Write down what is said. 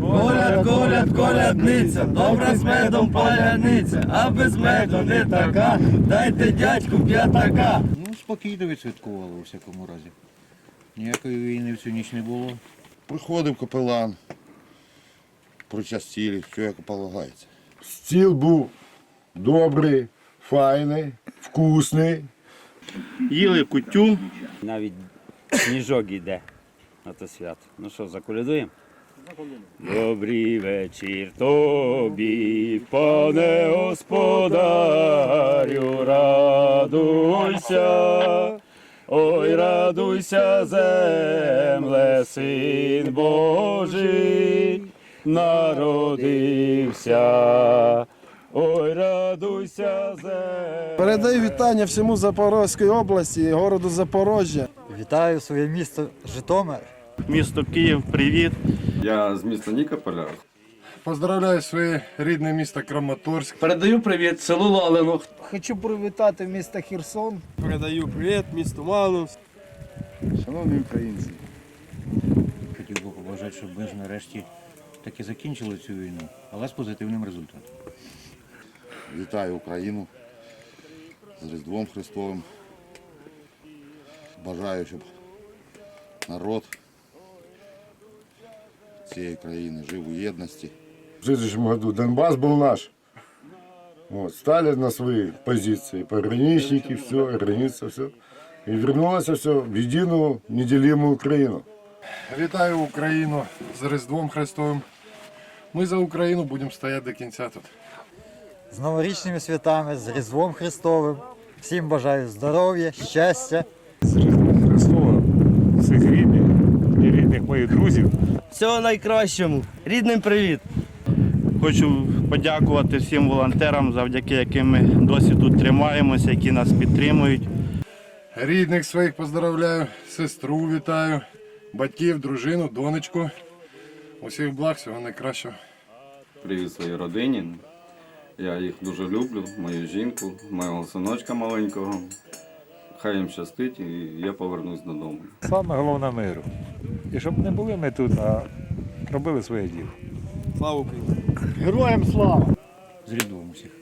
Коляд, коляд, колядниця, добра з медом паляниця, а без меду не така, дайте дядьку п'ятака. Ну, спокійно відсвяткували у всякому разі. Ніякої війни в цю ніч не було. Приходив капелан, причастили, все як полагається. Стіл був добрий, файний, вкусний. Їли кутю. Навіть сніжок іде на то свято. Ну що, заколядуємо? Добрий вечір тобі, пане господарю, радуйся, ой, радуйся, земле, син Божий, народився. Ой, радуйся, земле. Передаю вітання всьому Запорозькій області городу Запорожжя. Вітаю своє місто Житомир. Місто Київ, привіт. Я з міста Нікополя. Поздравляю своє рідне місто Краматорськ. Передаю привіт селу Лалино. Хочу привітати місто Херсон. Передаю привіт місту Малину. Шановні українці, хотів би побажати, щоб ми ж нарешті таки закінчили цю війну, але з позитивним результатом. Вітаю Україну з Різдвом Христовим. Бажаю, щоб народ цієї країни жив у єдності. В следующем году Донбасс был наш. Вот, стали на свои позиции, пограничники, все, граница, все. И вернулось все в единую неделимую Украину. Вітаю Україну з Різдвом Христовим. Ми за Україну будемо стояти до кінця тут. З новорічними святами, з Різдвом Христовим. Всім бажаю здоров'я, щастя. з Різдвом Христовим, всіх рідних рідних моїх друзів. Всього найкращому. Рідним привіт. Хочу подякувати всім волонтерам, завдяки яким ми досі тут тримаємося, які нас підтримують. Рідних своїх поздравляю, сестру вітаю, батьків, дружину, донечку. Усіх благ, всього найкращого. Привіт своїй родині. Я їх дуже люблю, мою жінку, мого синочка маленького. Хай їм щастить і я повернусь додому. Саме головне миру. І щоб не були ми тут, а робили своє діло. Слава Україні! Героям слава! З рідом усіх.